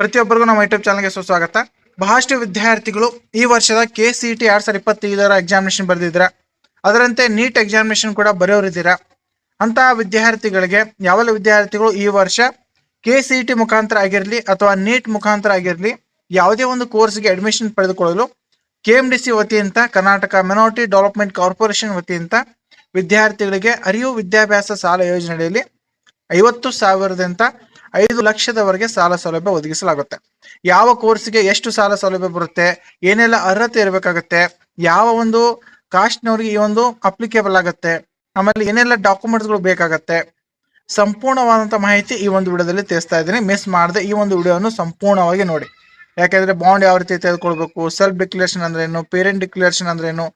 ಪ್ರತಿಯೊಬ್ಬರಿಗೂ ನಮ್ಮ ಯೂಟ್ಯೂಬ್ ಚಾನಲ್ಗೆ ಸುಸ್ವಾಗತ. ಬಹಳಷ್ಟು ವಿದ್ಯಾರ್ಥಿಗಳು ಈ ವರ್ಷದ ಕೆ ಸಿ ಟಿ ಎರಡ್ ಸಾವಿರದ ಇಪ್ಪತ್ತೈದರ ಎಕ್ಸಾಮಿನೇಷನ್ ಬರೆದಿದ್ದೀರಾ? ಅದರಂತೆ ನೀಟ್ ಎಕ್ಸಾಮಿನೇಷನ್ ಕೂಡ ಬರೆಯೋರಿದ್ದೀರಾ? ಅಂತಹ ವಿದ್ಯಾರ್ಥಿಗಳಿಗೆ, ಯಾವೆಲ್ಲ ವಿದ್ಯಾರ್ಥಿಗಳು ಈ ವರ್ಷ ಕೆ ಸಿ ಟಿ ಮುಖಾಂತರ ಆಗಿರಲಿ ಅಥವಾ ನೀಟ್ ಮುಖಾಂತರ ಆಗಿರಲಿ ಯಾವುದೇ ಒಂದು ಕೋರ್ಸ್ಗೆ ಅಡ್ಮಿಷನ್ ಪಡೆದುಕೊಳ್ಳಲು ಕೆ ಎಂ ಡಿ ಸಿ ವತಿಯಿಂದ, ಕರ್ನಾಟಕ ಮೈನಾರಿಟಿ ಡೆವಲಪ್ಮೆಂಟ್ ಕಾರ್ಪೊರೇಷನ್ ವತಿಯಿಂದ ವಿದ್ಯಾರ್ಥಿಗಳಿಗೆ ಅರಿವು ವಿದ್ಯಾಭ್ಯಾಸ ಸಾಲ ಯೋಜನೆಯಲ್ಲಿ ಐವತ್ತು ಸಾವಿರದಿಂದ ಐದು ಲಕ್ಷದವರೆಗೆ ಸಾಲ ಸೌಲಭ್ಯ ಒದಗಿಸಲಾಗುತ್ತೆ. ಯಾವ ಕೋರ್ಸ್ಗೆ ಎಷ್ಟು ಸಾಲ ಸೌಲಭ್ಯ ಬರುತ್ತೆ? ಏನೆಲ್ಲ ಅರ್ಹತೆ ಇರಬೇಕಾಗುತ್ತೆ? ಯಾವ ಒಂದು ಕಾಸ್ಟ್ನವ್ರಿಗೆ ಈ ಒಂದು ಅಪ್ಲಿಕೇಬಲ್ ಆಗುತ್ತೆ? ಆಮೇಲೆ ಏನೆಲ್ಲ ಡಾಕ್ಯುಮೆಂಟ್ಸ್ಗಳು ಬೇಕಾಗತ್ತೆ? ಸಂಪೂರ್ಣವಾದಂತ ಮಾಹಿತಿ ಈ ಒಂದು ವಿಡಿಯೋದಲ್ಲಿ ತಿಳಿಸ್ತಾ ಇದ್ದೀನಿ. ಮಿಸ್ ಮಾಡದೆ ಈ ಒಂದು ವಿಡಿಯೋವನ್ನು ಸಂಪೂರ್ಣವಾಗಿ ನೋಡಿ. ಯಾಕೆಂದ್ರೆ ಬಾಂಡ್ ಯಾವ ರೀತಿ ತೆಗೆದುಕೊಳ್ಬೇಕು? ಸೆಲ್ಫ್ ಡಿಕ್ಲರೇಷನ್ ಅಂದ್ರೆ ಏನು? ಪೇರೆಂಟ್ ಡಿಕ್ಲರೇಷನ್ ಅಂದ್ರೆ ಏನು?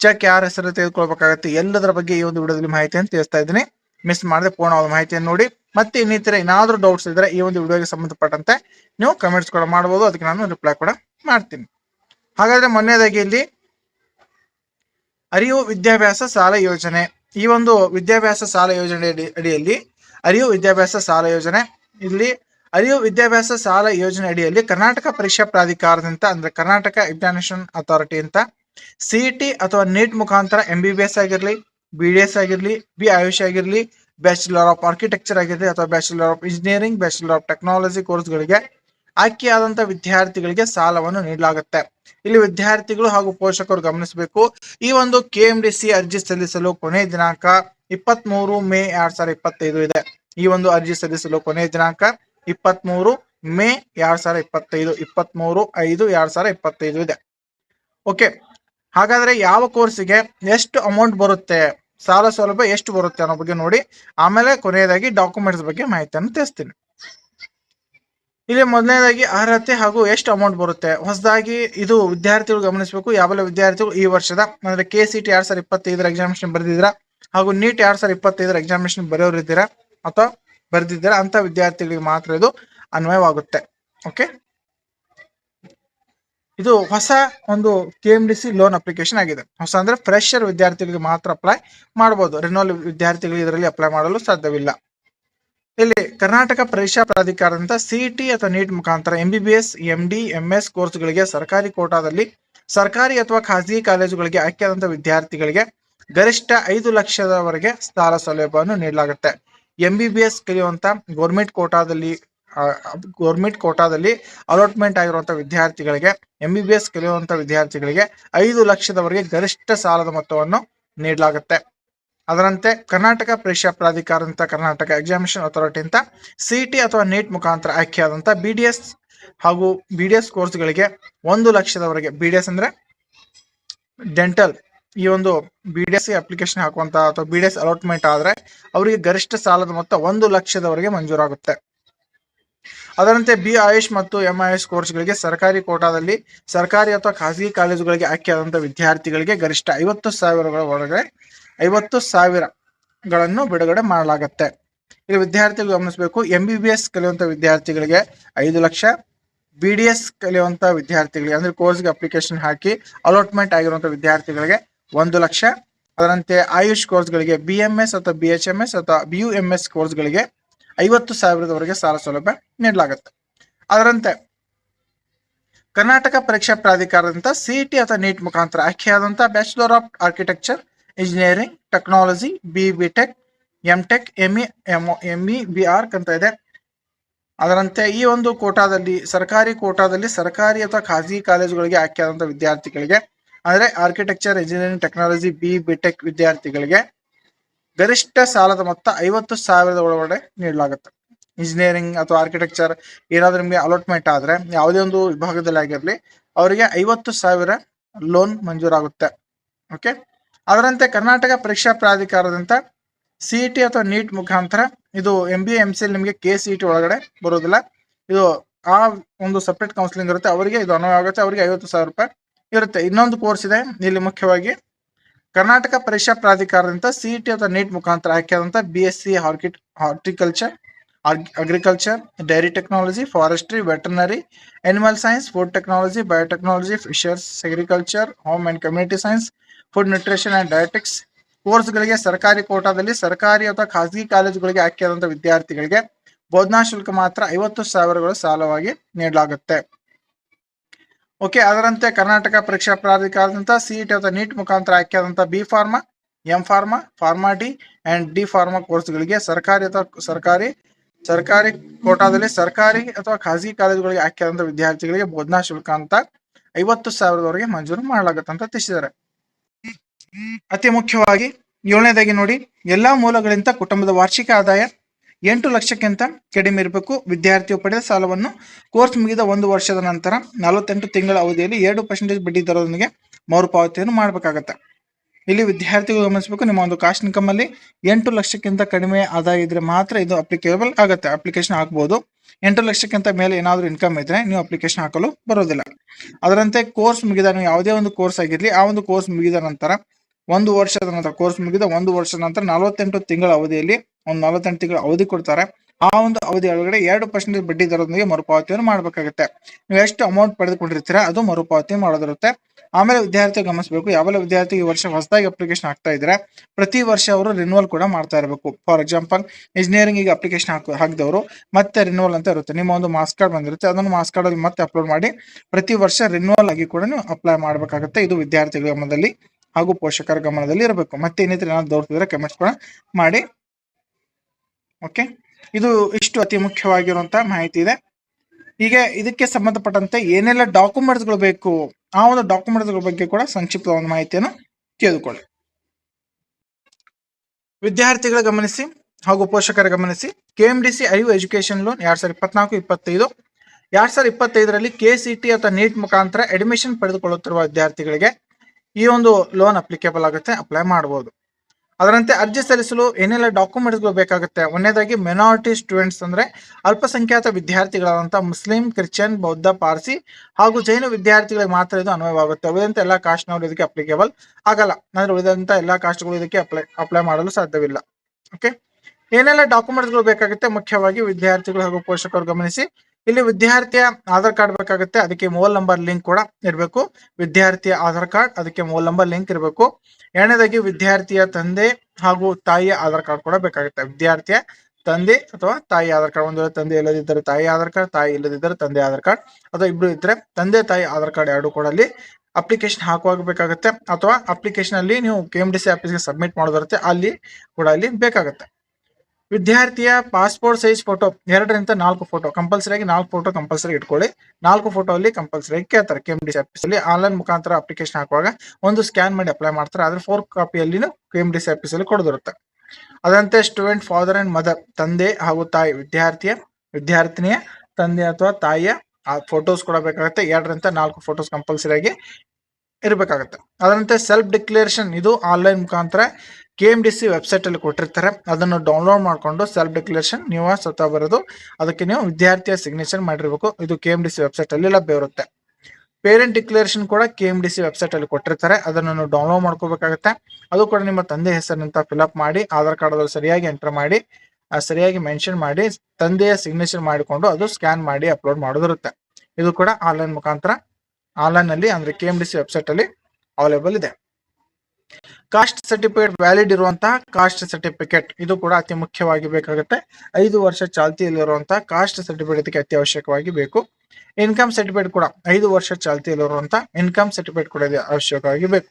ಚೆಕ್ ಯಾರ ಹೆಸರು ತೆಗೆದುಕೊಳ್ಬೇಕಾಗತ್ತೆ? ಎಲ್ಲದರ ಬಗ್ಗೆ ಈ ಒಂದು ವಿಡಿಯೋದಲ್ಲಿ ಮಾಹಿತಿಯನ್ನು ತಿಳಿಸ್ತಾ ಇದ್ದೀನಿ. ಮಿಸ್ ಮಾಡದೆ ಪೂರ್ಣವಾದ ಮಾಹಿತಿಯನ್ನು ನೋಡಿ. ಮತ್ತೆ ಇನ್ನಿತರ ಏನಾದರೂ ಡೌಟ್ಸ್ ಇದ್ರೆ ಈ ಒಂದು ವಿಡಿಯೋಗೆ ಸಂಬಂಧಪಟ್ಟಂತೆ ನೀವು ಕಮೆಂಟ್ಸ್ ಕೂಡ ಮಾಡಬಹುದು ಅದಕ್ಕೆ ನಾನು ರಿಪ್ಲೈ ಕೂಡ ಮಾಡ್ತೀನಿ. ಹಾಗಾದ್ರೆ ಮೊನ್ನೆದಾಗಿ ಇಲ್ಲಿ ಅರಿವು ವಿದ್ಯಾಭ್ಯಾಸ ಸಾಲ ಯೋಜನೆ. ಈ ಒಂದು ವಿದ್ಯಾಭ್ಯಾಸ ಸಾಲ ಯೋಜನೆ ಅಡಿ- ಅಡಿಯಲ್ಲಿ ಅರಿವು ವಿದ್ಯಾಭ್ಯಾಸ ಸಾಲ ಯೋಜನೆ. ಇಲ್ಲಿ ಅರಿವು ವಿದ್ಯಾಭ್ಯಾಸ ಸಾಲ ಯೋಜನೆ ಅಡಿಯಲ್ಲಿ ಕರ್ನಾಟಕ ಪರೀಕ್ಷಾ ಪ್ರಾಧಿಕಾರದಿಂದ ಅಂದ್ರೆ ಕರ್ನಾಟಕ ಎಕ್ಸಾಮಿನೇಷನ್ ಅಥಾರಿಟಿ ಅಂತ ಸಿಇಟಿ ಅಥವಾ ನೀಟ್ ಮುಖಾಂತರ ಎಂ ಬಿ ಬಿ ಎಸ್ ಆಗಿರಲಿ ಬಿ ಡಿ ಎಸ್ ಆಗಿರಲಿ ಬಿ ಆಯುಷ್ ಆಗಿರ್ಲಿ ಬ್ಯಾಚುಲರ್ ಆಫ್ ಆರ್ಕಿಟೆಕ್ಚರ್ ಆಗಿದೆ ಅಥವಾ bachelor of engineering bachelor of technology ಕೋರ್ಸ್ಗಳಿಗೆ ಆಯ್ಕೆಯಾದಂತ ವಿದ್ಯಾರ್ಥಿಗಳಿಗೆ ಸಾಲವನ್ನು ನೀಡಲಾಗುತ್ತೆ. ಇಲ್ಲಿ ವಿದ್ಯಾರ್ಥಿಗಳು ಹಾಗೂ ಪೋಷಕರು ಗಮನಿಸಬೇಕು. ಈ ಒಂದು ಕೆ ಎಂ ಡಿ ಸಿ ಅರ್ಜಿ ಸಲ್ಲಿಸಲು ಕೊನೆ ದಿನಾಂಕ ಇಪ್ಪತ್ತ್ ಮೂರು ಮೇ ಎರಡ್ ಸಾವಿರದ ಇಪ್ಪತ್ತೈದು ಇದೆ. ಈ ಒಂದು ಅರ್ಜಿ ಸಲ್ಲಿಸಲು ಕೊನೆ ದಿನಾಂಕ ಇಪ್ಪತ್ತ್ ಮೂರು ಮೇ ಎರಡ್ ಸಾವಿರದ ಇಪ್ಪತ್ತೈದು ಇಪ್ಪತ್ತ್ ಮೂರು ಐದು ಎರಡ್ ಸಾವಿರದ ಇಪ್ಪತ್ತೈದು ಇದೆ. ಓಕೆ ಹಾಗಾದ್ರೆ ಯಾವ ಕೋರ್ಸಿಗೆ ಎಷ್ಟು ಅಮೌಂಟ್ ಬರುತ್ತೆ? ಸಾಲ ಸೌಲಭ್ಯ ಎಷ್ಟು ಬರುತ್ತೆ ಅನ್ನೋ ಬಗ್ಗೆ ನೋಡಿ. ಆಮೇಲೆ ಕೊನೆಯದಾಗಿ ಡಾಕ್ಯುಮೆಂಟ್ಸ್ ಬಗ್ಗೆ ಮಾಹಿತಿಯನ್ನು ತಿಳಿಸ್ತೀನಿ. ಇಲ್ಲಿ ಮೊದಲನೇದಾಗಿ ಅರ್ಹತೆ ಹಾಗೂ ಎಷ್ಟು ಅಮೌಂಟ್ ಬರುತ್ತೆ. ಹೊಸದಾಗಿ ಇದು ವಿದ್ಯಾರ್ಥಿಗಳು ಗಮನಿಸಬೇಕು. ಯಾವೆಲ್ಲ ವಿದ್ಯಾರ್ಥಿಗಳು ಈ ವರ್ಷದ, ಅಂದ್ರೆ ಕೆ ಸಿ ಟಿ ಎರಡ್ ಸಾವಿರದ ಇಪ್ಪತ್ತೈದರ ಎಕ್ಸಾಮಿನೇಷನ್ ಬರೆದಿದ್ದೀರಾ? ಹಾಗೂ ನೀಟ್ ಎರಡ್ ಸಾವಿರದ ಇಪ್ಪತ್ತೈದರ ಎಕ್ಸಾಮಿನೇಷನ್ ಬರೆಯೋರಿದ್ದೀರಾ? ಅಥವಾ ಬರೆದಿದ್ದೀರಾ? ಅಂತ ವಿದ್ಯಾರ್ಥಿಗಳಿಗೆ ಮಾತ್ರ ಇದು ಅನ್ವಯವಾಗುತ್ತೆ. ಓಕೆ ಇದು ಹೊಸ ಒಂದು K M D C loan application ಆಗಿದೆ. ಹೊಸ ಅಂದ್ರೆ ಫ್ರೆಶರ್ ವಿದ್ಯಾರ್ಥಿಗಳಿಗೆ ಮಾತ್ರ ಅಪ್ಲೈ ಮಾಡಬಹುದು ರಿನೋಲ್ ವಿದ್ಯಾರ್ಥಿಗಳು ಇದರಲ್ಲಿ ಅಪ್ಲೈ ಮಾಡಲು ಸಾಧ್ಯವಿಲ್ಲ. ಇಲ್ಲಿ ಕರ್ನಾಟಕ ಪರೀಕ್ಷಾ ಪ್ರಾಧಿಕಾರದಿಂದ ಸಿಇಟಿ ಅಥವಾ ನೀಟ್ ಮುಖಾಂತರ M B B S M D M S ಕೋರ್ಸ್ಗಳಿಗೆ ಸರ್ಕಾರಿ ಕೋಟಾದಲ್ಲಿ ಸರ್ಕಾರಿ ಅಥವಾ ಖಾಸಗಿ ಕಾಲೇಜುಗಳಿಗೆ ಆಯ್ಕೆಯಾದಂತಹ ವಿದ್ಯಾರ್ಥಿಗಳಿಗೆ ಗರಿಷ್ಠ ಐದು ಲಕ್ಷದವರೆಗೆ ಸಾಲ ಸೌಲಭ್ಯವನ್ನು ನೀಡಲಾಗುತ್ತೆ. ಎಂ ಬಿ ಬಿ ಎಸ್ ಕಲಿಯುವಂತ ಗೌರ್ಮೆಂಟ್ ಕೋಟಾದಲ್ಲಿ ಗೌರ್ಮೆಂಟ್ ಕೋಟಾದಲ್ಲಿ ಅಲಾಟ್ಮೆಂಟ್ ಆಗಿರುವಂತಹ ವಿದ್ಯಾರ್ಥಿಗಳಿಗೆ ಎಂ ಬಿ ಬಿ ಎಸ್ ಕಲಿಯುವಂತ ವಿದ್ಯಾರ್ಥಿಗಳಿಗೆ ಐದು ಲಕ್ಷದವರೆಗೆ ಗರಿಷ್ಠ ಸಾಲದ ಮೊತ್ತವನ್ನು ನೀಡಲಾಗುತ್ತೆ. ಅದರಂತೆ ಕರ್ನಾಟಕ ಪರೀಕ್ಷಾ ಪ್ರಾಧಿಕಾರದಂತ ಕರ್ನಾಟಕ ಎಕ್ಸಾಮಿನೇಷನ್ ಅಥಾರಿಟಿ ಅಂತ ಸಿಟಿ ಅಥವಾ ನೀಟ್ ಮುಖಾಂತರ ಆಯ್ಕೆಯಾದಂತ ಬಿ ಡಿ ಎಸ್ ಹಾಗೂ ಬಿ ಡಿ ಎಸ್ ಕೋರ್ಸ್ಗಳಿಗೆ ಒಂದು ಲಕ್ಷದವರೆಗೆ ಬಿ ಡಿ ಎಸ್ ಅಂದ್ರೆ ಡೆಂಟಲ್ ಈ ಒಂದು ಬಿ ಡಿ ಎಸ್ ಅಪ್ಲಿಕೇಶನ್ ಹಾಕುವಂತಹ ಅಥವಾ ಬಿ ಡಿ ಎಸ್ ಅಲಾಟ್ಮೆಂಟ್ ಆದ್ರೆ ಅವರಿಗೆ ಗರಿಷ್ಠ ಸಾಲದ ಮೊತ್ತ ಒಂದು ಲಕ್ಷದವರೆಗೆ ಮಂಜೂರಾಗುತ್ತೆ. ಅದರಂತೆ ಬಿ ಆಯುಷ್ ಮತ್ತು ಎಂ ಆಯುಷ್ ಕೋರ್ಸ್ಗಳಿಗೆ ಸರ್ಕಾರಿ ಕೋಟಾದಲ್ಲಿ ಸರ್ಕಾರಿ ಅಥವಾ ಖಾಸಗಿ ಕಾಲೇಜುಗಳಿಗೆ ಆಯ್ಕೆಯಾದಂತಹ ವಿದ್ಯಾರ್ಥಿಗಳಿಗೆ ಗರಿಷ್ಠ ಐವತ್ತು ಸಾವಿರಗಳ ಒಳಗಡೆ ಐವತ್ತು ಸಾವಿರಗಳನ್ನು ಬಿಡುಗಡೆ ಮಾಡಲಾಗುತ್ತೆ. ಇಲ್ಲಿ ವಿದ್ಯಾರ್ಥಿಗಳು ಗಮನಿಸಬೇಕು ಎಂ ಬಿ ಬಿ ಎಸ್ ಕಲಿಯುವಂತ ವಿದ್ಯಾರ್ಥಿಗಳಿಗೆ ಐದು ಲಕ್ಷ ಬಿ ಡಿ ಎಸ್ ಕಲಿಯುವಂತ ವಿದ್ಯಾರ್ಥಿಗಳಿಗೆ, ಅಂದ್ರೆ ಕೋರ್ಸ್ಗೆ ಅಪ್ಲಿಕೇಶನ್ ಹಾಕಿ ಅಲಾಟ್ಮೆಂಟ್ ಆಗಿರುವಂತ ವಿದ್ಯಾರ್ಥಿಗಳಿಗೆ ಒಂದು ಲಕ್ಷ. ಅದರಂತೆ ಆಯುಷ್ ಕೋರ್ಸ್ಗಳಿಗೆ ಬಿ ಎಂ ಎಸ್ ಅಥವಾ ಬಿ ಎಚ್ ಎಂ ಎಸ್ ಅಥವಾ ಬಿ ಯು ಎಂ ಎಸ್ ಕೋರ್ಸ್ಗಳಿಗೆ ಐವತ್ತು ಸಾವಿರದವರೆಗೆ ಸಾಲ ಸೌಲಭ್ಯ ನೀಡಲಾಗುತ್ತೆ. ಅದರಂತೆ, ಕರ್ನಾಟಕ ಪರೀಕ್ಷಾ ಪ್ರಾಧಿಕಾರದಿಂದ ಸಿಇಟಿ ಅಥವಾ ನೀಟ್ ಮುಖಾಂತರ ಆಯ್ಕೆಯಾದಂತಹ bachelor of architecture engineering technology B B tech M tech M E E M M E B arch ಅಂತ ಇದೆ. ಅದರಂತೆ, ಈ ಒಂದು ಕೋಟಾದಲ್ಲಿ, ಸರ್ಕಾರಿ ಕೋಟಾದಲ್ಲಿ ಸರ್ಕಾರಿ ಅಥವಾ ಖಾಸಗಿ ಕಾಲೇಜುಗಳಿಗೆ ಆಯ್ಕೆಯಾದಂತಹ ವಿದ್ಯಾರ್ಥಿಗಳಿಗೆ, ಅಂದರೆ architecture engineering technology B B tech ವಿದ್ಯಾರ್ಥಿಗಳಿಗೆ ಗರಿಷ್ಠ ಸಾಲದ ಮೊತ್ತ ಐವತ್ತು ಸಾವಿರದ ಒಳಗಡೆ ನೀಡಲಾಗುತ್ತೆ. ಇಂಜಿನಿಯರಿಂಗ್ ಅಥವಾ ಆರ್ಕಿಟೆಕ್ಚರ್ ಏನಾದ್ರೂ ನಿಮಗೆ ಅಲಾಟ್ಮೆಂಟ್ ಆದ್ರೆ, ಯಾವುದೇ ಒಂದು ವಿಭಾಗದಲ್ಲಿ ಆಗಿರಲಿ, ಅವರಿಗೆ ಐವತ್ತು ಸಾವಿರ ಲೋನ್ ಮಂಜೂರಾಗುತ್ತೆ. ಓಕೆ ಅದರಂತೆ ಕರ್ನಾಟಕ ಪರೀಕ್ಷಾ ಪ್ರಾಧಿಕಾರದಂತ ಸಿಇಟಿ ಅಥವಾ ನೀಟ್ ಮುಖಾಂತರ ಇದು ಎಂ ಬಿ ಎಂ ಸಿ ನಿಮಗೆ ಕೆ ಸಿ ಟಿ ಒಳಗಡೆ ಬರೋದಿಲ್ಲ ಇದು ಆ ಒಂದು ಸಪ್ರೇಟ್ ಕೌನ್ಸಿಲಿಂಗ್ ಇರುತ್ತೆ. ಅವರಿಗೆ ಇದು ಅನ್ವಯ ಆಗುತ್ತೆ. ಅವರಿಗೆ ಐವತ್ತು ಸಾವಿರ ರೂಪಾಯಿ ಇರುತ್ತೆ. ಇನ್ನೊಂದು ಕೋರ್ಸ್ ಇದೆ. ಇಲ್ಲಿ ಮುಖ್ಯವಾಗಿ ಕರ್ನಾಟಕ ಪರೀಕ್ಷಾ ಪ್ರಾಧಿಕಾರದಿಂದ ಸಿಇಟಿ ಅಥವಾ ನೀಟ್ ಮುಖಾಂತರ ಆಯ್ಕೆಯಾದಂಥ B S C ಹಾರ್ಕಿಟ್, horticulture agriculture, dairy technology, forestry, veterinary animal science, food technology, biotechnology fisheries agriculture, home and community science, food nutrition and dietetics ಕೋರ್ಸ್ಗಳಿಗೆ ಸರ್ಕಾರಿ ಕೋಟಾದಲ್ಲಿ ಸರ್ಕಾರಿ ಅಥವಾ ಖಾಸಗಿ ಕಾಲೇಜುಗಳಿಗೆ ಆಯ್ಕೆಯಾದಂಥ ವಿದ್ಯಾರ್ಥಿಗಳಿಗೆ ಬೋಧನಾ ಶುಲ್ಕ ಮಾತ್ರ ಐವತ್ತು ಸಾವಿರಗಳು ಸಾಲವಾಗಿ ನೀಡಲಾಗುತ್ತೆ. ಓಕೆ, ಅದರಂತೆ ಕರ್ನಾಟಕ ಪರೀಕ್ಷಾ ಪ್ರಾಧಿಕಾರದಂತ ಸಿಇಟಿ ಅಥವಾ ನೀಟ್ ಮುಖಾಂತರ ಆಯ್ಕೆಯಾದಂತ B pharma M pharma pharma D and D pharma ಕೋರ್ಸ್ಗಳಿಗೆ ಸರ್ಕಾರಿ ಅಥವಾ ಸರ್ಕಾರಿ ಸರ್ಕಾರಿ ಕೋಟಾದಲ್ಲಿ ಸರ್ಕಾರಿ ಅಥವಾ ಖಾಸಗಿ ಕಾಲೇಜುಗಳಿಗೆ ಆಯ್ಕೆಯಾದಂತ ವಿದ್ಯಾರ್ಥಿಗಳಿಗೆ ಬೋಧನಾ ಶುಲ್ಕ ಅಂತ ಐವತ್ತು ಸಾವಿರದವರೆಗೆ ಮಂಜೂರು ಮಾಡಲಾಗುತ್ತೆ ಅಂತ ತಿಳಿಸಿದ್ದಾರೆ. ಅತಿ ಮುಖ್ಯವಾಗಿ ಏಳನೇದಾಗಿ ನೋಡಿ, ಎಲ್ಲಾ ಮೂಲಗಳಿಂದ ಕುಟುಂಬದ ವಾರ್ಷಿಕ ಆದಾಯ ಎಂಟು ಲಕ್ಷಕ್ಕಿಂತ ಕಡಿಮೆ ಇರಬೇಕು. ವಿದ್ಯಾರ್ಥಿಯು ಪಡೆದ ಸಾಲವನ್ನು ಕೋರ್ಸ್ ಮುಗಿದ ಒಂದು ವರ್ಷದ ನಂತರ ನಲವತ್ತೆಂಟು ತಿಂಗಳ ಅವಧಿಯಲ್ಲಿ ಎರಡು ಪರ್ಸೆಂಟೇಜ್ ಬಡ್ಡಿ ದರದೊಂದಿಗೆ ಮರುಪಾವತಿಯನ್ನು ಮಾಡಬೇಕಾಗತ್ತೆ. ಇಲ್ಲಿ ವಿದ್ಯಾರ್ಥಿಗಳು ಗಮನಿಸಬೇಕು, ನಿಮ್ಮ ಒಂದು ಕಾಸ್ಟ್ ಇನ್ಕಮ್ ಅಲ್ಲಿ ಎಂಟು ಲಕ್ಷಕ್ಕಿಂತ ಕಡಿಮೆ ಆದಾಯ ಇದ್ರೆ ಮಾತ್ರ ಇದು ಅಪ್ಲಿಕೇಬಲ್ ಆಗುತ್ತೆ. ಅಪ್ಲಿಕೇಶನ್ ಹಾಕಬಹುದು ಎಂಟು ಲಕ್ಷಕ್ಕಿಂತ ಮೇಲೆ ಏನಾದರೂ ಇನ್ಕಮ್ ಇದ್ರೆ ನೀವು ಅಪ್ಲಿಕೇಶನ್ ಹಾಕಲು ಬರೋದಿಲ್ಲ. ಅದರಂತೆ ಕೋರ್ಸ್ ಮುಗಿದ, ನೀವು ಯಾವುದೇ ಒಂದು ಕೋರ್ಸ್ ಆಗಿರಲಿ, ಆ ಒಂದು ಕೋರ್ಸ್ ಮುಗಿದ ನಂತರ ಒಂದು ವರ್ಷದ ನಂತರ ಕೋರ್ಸ್ ಮುಗಿದ ಒಂದು ವರ್ಷದ ನಂತರ ನಲವತ್ತೆಂಟು ತಿಂಗಳ ಅವಧಿಯಲ್ಲಿ ಒಂದು ನಲವತ್ತೆಂಟು ತಿಂಗಳ ಅವಧಿ ಕೊಡ್ತಾರೆ. ಆ ಒಂದು ಅವಧಿ ಒಳಗಡೆ ಎರಡು ಪರ್ಸೆಂಟ್ ಬಡ್ಡಿ ದರದೊಂದಿಗೆ ಮರುಪಾವತಿಯನ್ನು ಮಾಡಬೇಕಾಗುತ್ತೆ. ನೀವು ಎಷ್ಟು ಅಮೌಂಟ್ ಪಡೆದುಕೊಂಡಿರ್ತೀರಾ, ಅದು ಮರುಪಾವತಿ ಮಾಡೋದಿರುತ್ತೆ. ಆಮೇಲೆ ವಿದ್ಯಾರ್ಥಿ ಗಮನಿಸಬೇಕು, ಯಾವೆಲ್ಲ ವಿದ್ಯಾರ್ಥಿ ಈ ವರ್ಷ ಹೊಸದಾಗಿ ಅಪ್ಲಿಕೇಶನ್ ಹಾಕ್ತಾ ಇದ್ರೆ, ಪ್ರತಿ ವರ್ಷ ಅವರು ರಿನ್ಯೂವಲ್ ಕೂಡ ಮಾಡ್ತಾ ಇರಬೇಕು. ಫಾರ್ ಎಕ್ಸಾಂಪಲ್ ಇಂಜಿನಿಯರಿಂಗ್ ಈಗ ಅಪ್ಲಿಕೇಶನ್ ಹಾಕ, ಹಾಕಿದವರು, ಮತ್ತೆ ರಿನ್ಯೂವಲ್ ಅಂತ ಇರುತ್ತೆ. ನಿಮ್ಮ ಒಂದು ಮಾಸ್ ಕಾರ್ಡ್ ಬಂದಿರುತ್ತೆ, ಅದನ್ನು ಮಾಸ್ ಕಾರ್ಡ್ ಅಲ್ಲಿ ಮತ್ತೆ ಅಪ್ಲೋಡ್ ಮಾಡಿ, ಪ್ರತಿ ವರ್ಷ ರಿನ್ಯೂವಲ್ ಆಗಿ ಕೂಡ ನೀವು ಅಪ್ಲೈ ಮಾಡಬೇಕಾಗುತ್ತೆ. ಇದು ವಿದ್ಯಾರ್ಥಿಗಳ ಗಮನದಲ್ಲಿ. ಹಾಗೂ ಪೋಷಕರ ಗಮನದಲ್ಲಿ ಇರಬೇಕು. ಮತ್ತೆ ಇನ್ನಿತರ ಏನಾದ್ರು ದೌರ್ತಿದ್ರೆ ಕಮೆಂಟ್ಸ್ ಕೂಡ ಮಾಡಿ. ಓಕೆ ಇದು ಇಷ್ಟು ಅತಿ ಮುಖ್ಯವಾಗಿರುವಂತಹ ಮಾಹಿತಿ ಇದೆ. ಹೀಗೆ ಇದಕ್ಕೆ ಸಂಬಂಧಪಟ್ಟಂತೆ ಏನೆಲ್ಲ ಡಾಕ್ಯುಮೆಂಟ್ಸ್ಗಳು ಬೇಕು, ಆ ಒಂದು ಡಾಕ್ಯುಮೆಂಟ್ಸ್ಗಳ ಬಗ್ಗೆ ಕೂಡ ಸಂಕ್ಷಿಪ್ತ ಒಂದು ಮಾಹಿತಿಯನ್ನು ತಿಳಿದುಕೊಳ್ಳಿ. ವಿದ್ಯಾರ್ಥಿಗಳ ಗಮನಿಸಿ ಹಾಗೂ ಪೋಷಕರ ಗಮನಿಸಿ ಕೆಎಂಡಿಸಿ ಐಯು ಎಜುಕೇಶನ್ ಲೋನ್ ಎರಡ್ ಸಾವಿರದ ಇಪ್ಪತ್ನಾಲ್ಕು, ಇಪ್ಪತ್ತೈದು. ಎರಡ್ ಸಾವಿರದ ಇಪ್ಪತ್ತೈದರಲ್ಲಿ ಕೆ ಸಿ ಟಿ ಅಥವಾ ನೀಟ್ ಮುಖಾಂತರ ಅಡ್ಮಿಷನ್ ಪಡೆದುಕೊಳ್ಳುತ್ತಿರುವ ವಿದ್ಯಾರ್ಥಿಗಳಿಗೆ ಈ ಒಂದು ಲೋನ್ ಅಪ್ಲಿಕೇಬಲ್ ಆಗುತ್ತೆ ಅಪ್ಲೈ ಮಾಡಬಹುದು ಅದರಂತೆ ಅರ್ಜಿ ಸಲ್ಲಿಸಲು ಏನೆಲ್ಲ ಡಾಕ್ಯುಮೆಂಟ್ಸ್ಗಳು ಬೇಕಾಗುತ್ತೆ? ಒಂದನೇದಾಗಿ ಮೆನಾರಿಟಿ ಸ್ಟೂಡೆಂಟ್ಸ್ ಅಂದ್ರೆ ಅಲ್ಪಸಂಖ್ಯಾತ ವಿದ್ಯಾರ್ಥಿಗಳಾದಂತಹ ಮುಸ್ಲಿಂ, ಕ್ರಿಶ್ಚಿಯನ್, ಬೌದ್ಧ, ಪಾರ್ಸಿ ಹಾಗೂ ಜೈನ ವಿದ್ಯಾರ್ಥಿಗಳಿಗೆ ಮಾತ್ರ ಇದು ಅನ್ವಯವಾಗುತ್ತೆ. ಉಳಿದಂತೆ ಎಲ್ಲಾ ಕಾಸ್ಟ್ನವರು ಇದಕ್ಕೆ ಅಪ್ಲಿಕೇಬಲ್ ಆಗಲ್ಲ. ಅಂದ್ರೆ ಉಳಿದಂಥ ಎಲ್ಲಾ ಕಾಸ್ಟ್ಗಳು ಇದಕ್ಕೆ ಅಪ್ಲೈ ಅಪ್ಲೈ ಮಾಡಲು ಸಾಧ್ಯವಿಲ್ಲ. ಓಕೆ ಏನೆಲ್ಲ ಡಾಕ್ಯುಮೆಂಟ್ಸ್ಗಳು ಬೇಕಾಗುತ್ತೆ? ಮುಖ್ಯವಾಗಿ ವಿದ್ಯಾರ್ಥಿಗಳು ಹಾಗೂ ಪೋಷಕರು ಗಮನಿಸಿ. ಇಲ್ಲಿ ವಿದ್ಯಾರ್ಥಿಯ ಆಧಾರ್ ಕಾರ್ಡ್ ಬೇಕಾಗುತ್ತೆ, ಅದಕ್ಕೆ ಮೊಬೈಲ್ ನಂಬರ್ ಲಿಂಕ್ ಕೂಡ ಇರಬೇಕು. ವಿದ್ಯಾರ್ಥಿಯ ಆಧಾರ್ ಕಾರ್ಡ್, ಅದಕ್ಕೆ ಮೊಬೈಲ್ ನಂಬರ್ ಲಿಂಕ್ ಇರಬೇಕು. ಎರಡನೇದಾಗಿ ವಿದ್ಯಾರ್ಥಿಯ ತಂದೆ ಹಾಗೂ ತಾಯಿಯ ಆಧಾರ್ ಕಾರ್ಡ್ ಕೂಡ ಬೇಕಾಗುತ್ತೆ. ವಿದ್ಯಾರ್ಥಿಯ ತಂದೆ ಅಥವಾ ತಾಯಿ ಆಧಾರ್ ಕಾರ್ಡ್, ಒಂದು ತಂದೆ ಇಲ್ಲದಿದ್ದರೆ ತಾಯಿ ಆಧಾರ್ ಕಾರ್ಡ್, ತಾಯಿ ಇಲ್ಲದಿದ್ದರೆ ತಂದೆ ಆಧಾರ್ ಕಾರ್ಡ್, ಅಥವಾ ಇಬ್ರು ಇದ್ರೆ ತಂದೆ, ತಾಯಿ ಆಧಾರ್ ಕಾರ್ಡ್ ಎರಡು ಕೂಡ ಅಲ್ಲಿ ಅಪ್ಲಿಕೇಶನ್ ಹಾಕುವಾಗ ಬೇಕಾಗುತ್ತೆ. ಅಥವಾ ಅಪ್ಲಿಕೇಶನ್ ಅಲ್ಲಿ ನೀವು ಕೆ ಎಂ ಡಿ ಸಿ ಆಫೀಸ್ಗೆ ಸಬ್ಮಿಟ್ ಮಾಡೋದಿರುತ್ತೆ, ಅಲ್ಲಿ ಕೂಡ ಅಲ್ಲಿ ಬೇಕಾಗುತ್ತೆ. ವಿದ್ಯಾರ್ಥಿಯ ಪಾಸ್ಪೋರ್ಟ್ ಸೈಜ್ ಫೋಟೋ ಎರಡರಿಂದ ನಾಲ್ಕು ಫೋಟೋ ಕಂಪಲ್ಸರಿ ಆಗಿ ನಾಲ್ಕು ಫೋಟೋ ಕಂಪಲ್ಸರಿ ಇಟ್ಕೊಳ್ಳಿ. ನಾಲ್ಕು ಫೋಟೋ ಅಲ್ಲಿ ಕಂಪಲ್ಸರಿ ಕೇಳ್ತಾರೆ K M D C office ಅಲ್ಲಿ. ಆನ್ಲೈನ್ ಮುಖಾಂತರ ಅಪ್ಲಿಕೇಶನ್ ಹಾಕುವಾಗ ಒಂದು ಸ್ಕ್ಯಾನ್ ಮಾಡಿ ಅಪ್ಲೈ ಮಾಡ್ತಾರೆ, ಆದ್ರೆ ಫೋರ್ ಕಾಪಿಯಲ್ಲಿನೂ ಕೆ ಎಂ ಡಿ ಸಿ ಆಫೀಸಲ್ಲಿ ಕೊಡದಿರುತ್ತೆ. ಅದಂತೆ ಸ್ಟೂಡೆಂಟ್ ಫಾದರ್ ಅಂಡ್ ಮದರ್ ತಂದೆ ಹಾಗೂ ತಾಯಿ, ವಿದ್ಯಾರ್ಥಿಯ, ವಿದ್ಯಾರ್ಥಿನಿಯ, ತಂದೆ ಅಥವಾ ತಾಯಿಯ, ಆ ಫೋಟೋಸ್ ಕೊಡಬೇಕಾಗುತ್ತೆ ಎರಡರಿಂದ ನಾಲ್ಕು ಫೋಟೋಸ್ ಕಂಪಲ್ಸರಿ ಆಗಿ ಇರಬೇಕಾಗುತ್ತೆ. ಅದರಂತೆ ಸೆಲ್ಫ್ ಡಿಕ್ಲೇರೇಷನ್ ಇದು ಆನ್ಲೈನ್ ಮುಖಾಂತರ K M D C website ಅಲ್ಲಿ ಕೊಟ್ಟಿರ್ತಾರೆ. ಅದನ್ನು ಡೌನ್ಲೋಡ್ ಮಾಡಿಕೊಂಡು ಸೆಲ್ಫ್ ಡಿಕ್ಲರೇಷನ್ ನೀವು ಸ್ವತಃ ಬರೋದು. ಅದಕ್ಕೆ ನೀವು ವಿದ್ಯಾರ್ಥಿಯ ಸಿಗ್ನೇಚರ್ ಮಾಡಿರ್ಬೇಕು. ಇದು K M D C website ಅಲ್ಲಿ ಲಭ್ಯ ಇರುತ್ತೆ. ಪೇರೆಂಟ್ ಡಿಕ್ಲರೇಷನ್ ಕೂಡ K M D C website ಅಲ್ಲಿ ಕೊಟ್ಟಿರ್ತಾರೆ. ಅದನ್ನು ಡೌನ್ಲೋಡ್ ಮಾಡ್ಕೋಬೇಕಾಗುತ್ತೆ. ಅದು ಕೂಡ ನಿಮ್ಮ ತಂದೆ ಹೆಸರಿನಂತ ಫಿಲ್ಅಪ್ ಮಾಡಿ, ಆಧಾರ್ ಕಾರ್ಡ್ ಅಲ್ಲಿ ಸರಿಯಾಗಿ ಎಂಟರ್ ಮಾಡಿ ಸರಿಯಾಗಿ ಮೆನ್ಷನ್ ಮಾಡಿ, ತಂದೆಯ ಸಿಗ್ನೇಚರ್ ಮಾಡಿಕೊಂಡು ಅದು ಸ್ಕ್ಯಾನ್ ಮಾಡಿ ಅಪ್ಲೋಡ್ ಮಾಡೋದಿರುತ್ತೆ ಇದು ಕೂಡ ಆನ್ಲೈನ್ ಮುಖಾಂತರ. ಆನ್ಲೈನ್ ಅಲ್ಲಿ ಅಂದ್ರೆ K M D C website ಅಲ್ಲಿ ಅವೈಲೇಬಲ್ ಇದೆ. ಕಾಸ್ಟ್ ಸರ್ಟಿಫಿಕೇಟ್ ವ್ಯಾಲಿಡ್ ಇರುವಂತಹ ಕಾಸ್ಟ್ ಸರ್ಟಿಫಿಕೇಟ್. ಇದು ಕೂಡ ಅತಿ ಮುಖ್ಯವಾಗಿ ಬೇಕಾಗುತ್ತೆ. ಐದು ವರ್ಷ ಚಾಲ್ತಿಯಲ್ಲಿರುವಂತಹ ಕಾಸ್ಟ್ ಸರ್ಟಿಫಿಕೇಟ್ ಇದಕ್ಕೆ ಅತ್ಯವಶ್ಯಕವಾಗಿ ಬೇಕು. ಇನ್ಕಮ್ ಸರ್ಟಿಫಿಕೇಟ್ ಕೂಡ ಐದು ವರ್ಷ ಚಾಲ್ತಿಯಲ್ಲಿರುವಂತಹ ಇನ್ಕಮ್ ಸರ್ಟಿಫಿಕೇಟ್ ಕೂಡ ಇದೆ ಅವಶ್ಯಕವಾಗಿ ಬೇಕು.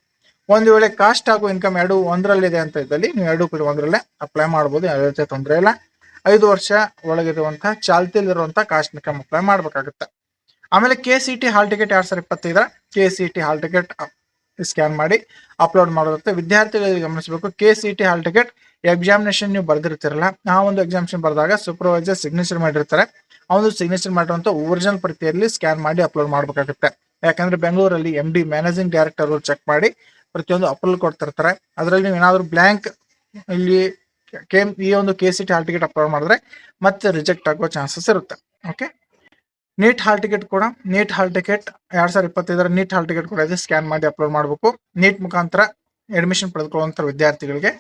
ಒಂದು ವೇಳೆ ಕಾಸ್ಟ್ ಹಾಗೂ ಇನ್ಕಮ್ ಎರಡು ಒಂದರಲ್ಲಿದೆ ಅಂತ ಇದ್ದಲ್ಲಿ ನೀವು ಎರಡು ಕೂಡ ಒಂದರಲ್ಲೇ ಅಪ್ಲೈ ಮಾಡಬಹುದು ಯಾವ ರೀತಿಯ ತೊಂದರೆ ಇಲ್ಲ. ಐದು ವರ್ಷ ಒಳಗಿರುವಂತಹ ಚಾಲ್ತಿಯಲ್ಲಿರುವಂತಹ ಕಾಸ್ಟ್ ಇನ್ಕಮ್ ಅಪ್ಲೈ ಮಾಡಬೇಕಾಗುತ್ತೆ. ಆಮೇಲೆ K C T hall ticket ಎರಡ್ ಸಾವಿರದ ಇಪ್ಪತ್ತೈದರ? K C T hall ticket scan ಮಾಡಿ ಅಪ್ಲೋಡ್ ಮಾಡೋದಿರುತ್ತೆ ವಿದ್ಯಾರ್ಥಿಗಳಿಗೆ ಗಮನಿಸಬೇಕು. K C T hall ticket examination ನೀವು ಬರೆದಿರ್ತಿರಲ್ಲ, ಆ ಒಂದು ಎಕ್ಸಾಮಿನೇಷನ್ ಬರೆದಾಗ ಸೂಪರ್ವೈಸರ್ ಸಿಗ್ನೇಚರ್ ಮಾಡಿರ್ತಾರೆ. ಒಂದು ಸಿಗ್ನೇಚರ್ ಮಾಡಿರುವಂತ ಒರಿಜಿನಲ್ ಪ್ರತಿಯಲ್ಲಿ ಸ್ಕ್ಯಾನ್ ಮಾಡಿ ಅಪ್ಲೋಡ್ ಮಾಡಬೇಕಾಗುತ್ತೆ. ಯಾಕಂದ್ರೆ ಬೆಂಗಳೂರಲ್ಲಿ ಎಂ ಡಿ ಮ್ಯಾನೇಜಿಂಗ್ ಡೈರೆಕ್ಟರ್ ಅವರು ಚೆಕ್ ಮಾಡಿ ಪ್ರತಿಯೊಂದು ಅಪ್ಲೋಡ್ ಕೊಡ್ತಿರ್ತಾರೆ. ಅದರಲ್ಲಿ ನೀವು ಏನಾದರೂ ಬ್ಲ್ಯಾಂಕ್ ಇಲ್ಲಿ ಈ ಒಂದು K C T hall ticket upload ಮಾಡಿದ್ರೆ ಮತ್ತೆ ರಿಜೆಕ್ಟ್ ಆಗೋ ಚಾನ್ಸಸ್ ಇರುತ್ತೆ. ಓಕೆ ನೀಟ್ ಹಾಲ್ ಟಿಕೆಟ್ ಕೂಡ. ನೀಟ್ ಹಾಲ್ ಟಿಕೆಟ್ ಎರಡ್ ಸಾವಿರದ ಇಪ್ಪತ್ತೈದರ ನೀಟ್ ಹಾಲ್ ಟಿಕೆಟ್ ಕೂಡ ಇದೆ. ಸ್ಕ್ಯಾನ್ ಮಾಡಿ ಅಪ್ಲೋಡ್ ಮಾಡಬೇಕು. ನೀಟ್ ಮುಖಾಂತರ ಅಡ್ಮಿಷನ್ ಪಡೆದುಕೊಳ್ಳುವಂತ ವಿದ್ಯಾರ್ಥಿಗಳಿಗೆ.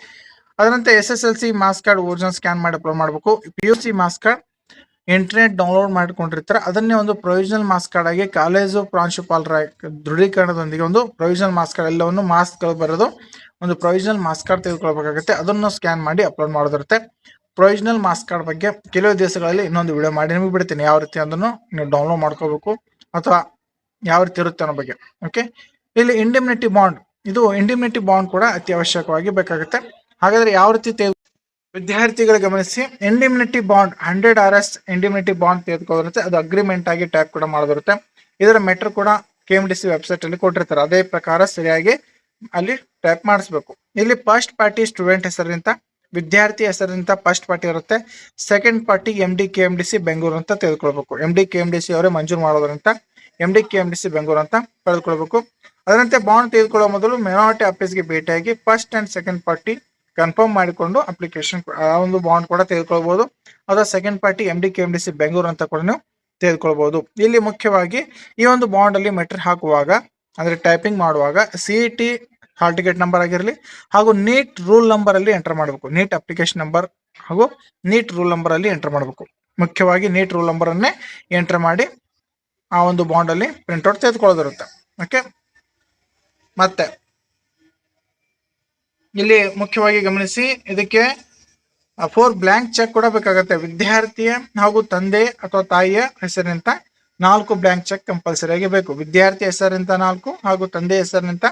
ಅದರಂತೆ S S L C marks card original scan ಮಾಡಿ ಅಪ್ಲೋಡ್ ಮಾಡಬೇಕು. P U C marks card internet download ಮಾಡಿಕೊಂಡಿರ್ತಾರೆ. ಅದನ್ನೇ ಒಂದು ಪ್ರೊವಿಷನಲ್ ಮಾಸ್ ಕಾರ್ಡ್ ಆಗಿ ಕಾಲೇಜು ಪ್ರಾಂಶುಪಾಲರ ದೃಢೀಕರಣದೊಂದಿಗೆ ಒಂದು ಪ್ರೊವಿಷನಲ್ ಮಾಸ್ ಕಾರ್ಡ್ ಎಲ್ಲವನ್ನು ಮಾಸ್ಕ್ಗಳು ಬರೋದು ಒಂದು ಪ್ರೊವಿಷನಲ್ ಮಾಸ್ ಕಾರ್ಡ್ ತೆಗೆದುಕೊಳ್ಬೇಕಾಗುತ್ತೆ. ಅದನ್ನು ಸ್ಕ್ಯಾನ್ ಮಾಡಿ ಅಪ್ಲೋಡ್ ಮಾಡೋದಿರುತ್ತೆ ಪ್ರೊವಿಷನಲ್ ಮಾಸ್ ಕಾರ್ಡ್ ಬಗ್ಗೆ ಕೆಲವು ದಿವಸಗಳಲ್ಲಿ ಇನ್ನೊಂದು ವಿಡಿಯೋ ಮಾಡಿ, ನಿಮಗೆ ಬಿಡ್ತೀನಿ ಯಾವ ರೀತಿ ಅದನ್ನು ನೀವು ಡೌನ್ಲೋಡ್ ಮಾಡ್ಕೋಬೇಕು ಅಥವಾ ಯಾವ ರೀತಿ ಇರುತ್ತೆ ಅನ್ನೋ ಬಗ್ಗೆ ಓಕೆ ಇಲ್ಲಿ ಇಂಡಿಮ್ನಿಟಿ ಬಾಂಡ್ ಇದು ಇಂಡಿಮ್ನಿಟಿ ಬಾಂಡ್ ಕೂಡ ಅತಿ ಅವಶ್ಯಕವಾಗಿ ಬೇಕಾಗುತ್ತೆ. ಹಾಗಾದ್ರೆ ಯಾವ ರೀತಿ ತೆಗೆದು ವಿದ್ಯಾರ್ಥಿಗಳು ಗಮನಿಸಿ indemnity bond hundred R S indemnity bond ತೆಗೆದುಕೊಂಡಿರುತ್ತೆ ಅದು ಅಗ್ರಿಮೆಂಟ್ ಆಗಿ ಟ್ಯಾಪ್ ಕೂಡ ಮಾಡಿರುತ್ತೆ ಇದರ ಮೆಟ್ರ್ ಕೂಡ K M D C website ಅಲ್ಲಿ ಕೊಟ್ಟಿರ್ತಾರೆ. ಅದೇ ಪ್ರಕಾರ ಸರಿಯಾಗಿ ಅಲ್ಲಿ ಟ್ಯಾಪ್ ಮಾಡಿಸ್ಬೇಕು. ಇಲ್ಲಿ ಫಸ್ಟ್ ಪಾರ್ಟಿ ಸ್ಟೂಡೆಂಟ್ ಹೆಸರಿನಿಂದ ವಿದ್ಯಾರ್ಥಿ ಹೆಸರಿನಿಂದ ಫಸ್ಟ್ ಪಾರ್ಟಿ ಇರುತ್ತೆ. Second party M D K M D C Bengaluru ಅಂತ ತೆಗೆದುಕೊಳ್ಬೇಕು. M D K M D C ಅವರೇ ಮಂಜೂರು ಮಾಡೋದ್ರಂತ. M D K M D C Bengaluru ಅಂತ ಪಡೆದುಕೊಳ್ಬೇಕು ಅದರಂತೆ ಬಾಂಡ್ ತೆಗೆದುಕೊಳ್ಳೋ ಮೊದಲು ಮೆನಾರಿಟಿ ಆಫೀಸ್ಗೆ ಭೇಟಿಯಾಗಿ first and second party confirm ಮಾಡಿಕೊಂಡು ಅಪ್ಲಿಕೇಶನ್ ಆ ಒಂದು ಬಾಂಡ್ ಕೂಡ ತೆಗೆದುಕೊಳ್ಬೋದು. ಅಥವಾ second party M D K M D C Bengaluru ಅಂತ ಕೂಡ ನೀವು ತೆಗೆದುಕೊಳ್ಬಹುದು ಇಲ್ಲಿ ಮುಖ್ಯವಾಗಿ ಈ ಒಂದು ಬಾಂಡಲ್ಲಿ ಮೆಟ್ರ್ ಹಾಕುವಾಗ, ಅಂದರೆ ಟೈಪಿಂಗ್ ಮಾಡುವಾಗ C E T hall ticket number ಆಗಿರಲಿ ಹಾಗೂ ನೀಟ್ ರೂಲ್ ನಂಬರ್ ಅಲ್ಲಿ ಎಂಟರ್ ಮಾಡಬೇಕು. ನೀಟ್ ಅಪ್ಲಿಕೇಶನ್ ನಂಬರ್ ಹಾಗೂ ನೀಟ್ ರೂಲ್ ನಂಬರ್ ಅಲ್ಲಿ ಎಂಟರ್ ಮಾಡಬೇಕು. ಮುಖ್ಯವಾಗಿ ನೀಟ್ ರೂಲ್ ನಂಬರ್ ಅನ್ನೇ ಎಂಟರ್ ಮಾಡಿ ಆ ಒಂದು ಬಾಂಡ್ ಅಲ್ಲಿ ಪ್ರಿಂಟ್ಔಟ್ ತೆಗೆದುಕೊಳ್ಳೋದಿರುತ್ತೆ. ಓಕೆ ಮತ್ತೆ ಇಲ್ಲಿ ಮುಖ್ಯವಾಗಿ ಗಮನಿಸಿ ಇದಕ್ಕೆ ಫೋರ್ ಬ್ಲಾಂಕ್ ಚೆಕ್ ಕೂಡ ಬೇಕಾಗುತ್ತೆ. ವಿದ್ಯಾರ್ಥಿಯ ಹಾಗೂ ತಂದೆ ಅಥವಾ ತಾಯಿಯ ಹೆಸರಿನಿಂದ ನಾಲ್ಕು ಬ್ಲಾಂಕ್ ಚೆಕ್ ಕಂಪಲ್ಸರಿ ಆಗಿ ಬೇಕು. ವಿದ್ಯಾರ್ಥಿ ಹೆಸರಿನಿಂದ ನಾಲ್ಕು ಹಾಗೂ ತಂದೆ ಹೆಸರಿನಿಂದ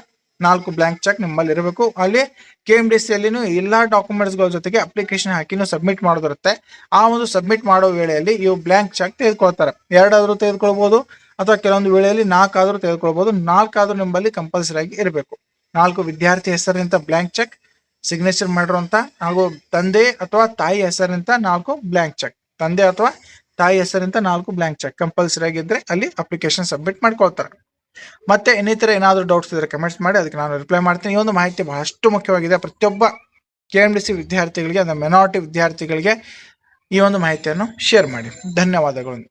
ನಾಲ್ಕು ಬ್ಲಾಂಕ್ ಚೆಕ್ ನಿಮ್ಮಲ್ಲಿ ಇರಬೇಕು. ಅಲ್ಲಿ ಕೆ ಎಂ ಡಿ ಸಿ ಅಲ್ಲಿನೂ ಎಲ್ಲಾ ಡಾಕ್ಯುಮೆಂಟ್ಸ್ಗಳ ಜೊತೆಗೆ ಅಪ್ಲಿಕೇಶನ್ ಹಾಕಿನೂ ಸಬ್ಮಿಟ್ ಮಾಡೋದಿರುತ್ತೆ. ಆ ಒಂದು ಸಬ್ಮಿಟ್ ಮಾಡೋ ವೇಳೆಯಲ್ಲಿ ಇವು ಬ್ಲಾಂಕ್ ಚೆಕ್ ತೆಗೆದುಕೊಳ್ತಾರೆ. ಎರಡಾದರೂ ತೆಗೆದುಕೊಳ್ಬೋದು ಅಥವಾ ಕೆಲವೊಂದು ವೇಳೆಯಲ್ಲಿ ನಾಲ್ಕಾದರೂ ತೆಗೆದುಕೊಳ್ಬೋದು. ನಾಲ್ಕಾದರೂ ನಿಮ್ಮಲ್ಲಿ ಕಂಪಲ್ಸರಿ ಆಗಿ ಇರಬೇಕು. ನಾಲ್ಕು ವಿದ್ಯಾರ್ಥಿ ಹೆಸರಿನಿಂದ ಬ್ಲಾಂಕ್ ಚೆಕ್ ಸಿಗ್ನೇಚರ್ ಮಾಡಿರುವಂತ ಹಾಗೂ ತಂದೆ ಅಥವಾ ತಾಯಿ ಹೆಸರಿನಿಂದ ನಾಲ್ಕು ಬ್ಲಾಂಕ್ ಚೆಕ್ ತಂದೆ ಅಥವಾ ತಾಯಿ ಹೆಸರಿಂದ ನಾಲ್ಕು ಬ್ಲಾಂಕ್ ಚೆಕ್ ಕಂಪಲ್ಸರಿ ಆಗಿದ್ರೆ ಅಲ್ಲಿ ಅಪ್ಲಿಕೇಶನ್ ಸಬ್ಮಿಟ್ ಮಾಡ್ಕೊಳ್ತಾರೆ. ಮತ್ತೆ ಇನ್ನಿತರ ಏನಾದರೂ ಡೌಟ್ಸ್ ಇದ್ರೆ ಕಮೆಂಟ್ಸ್ ಮಾಡಿ, ಅದಕ್ಕೆ ನಾನು ರಿಪ್ಲೈ ಮಾಡ್ತೀನಿ. ಈ ಒಂದು ಮಾಹಿತಿ ಬಹಳಷ್ಟು ಮುಖ್ಯವಾಗಿದೆ. ಪ್ರತಿಯೊಬ್ಬ ಕೆ ಎಂ ಡಿ ಸಿ ವಿದ್ಯಾರ್ಥಿಗಳಿಗೆ, ಅಂದರೆ ಮೆನಾರಿಟಿ ವಿದ್ಯಾರ್ಥಿಗಳಿಗೆ ಈ ಒಂದು ಮಾಹಿತಿಯನ್ನು ಶೇರ್ ಮಾಡಿ. ಧನ್ಯವಾದಗಳು.